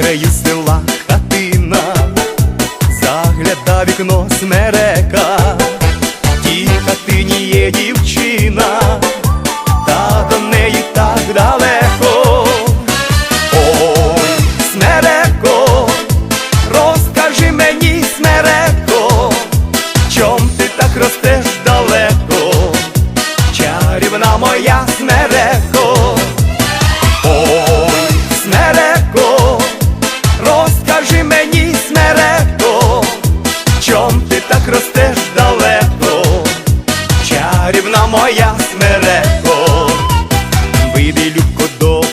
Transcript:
краю хатина, загляда вікно смерека, тій хатині є дівчина, та до неї так далеко. Ой, смереко, розкажи мені, смереко, чом ти так ростеш далеко, чарівна моя смереко. Моя смереко.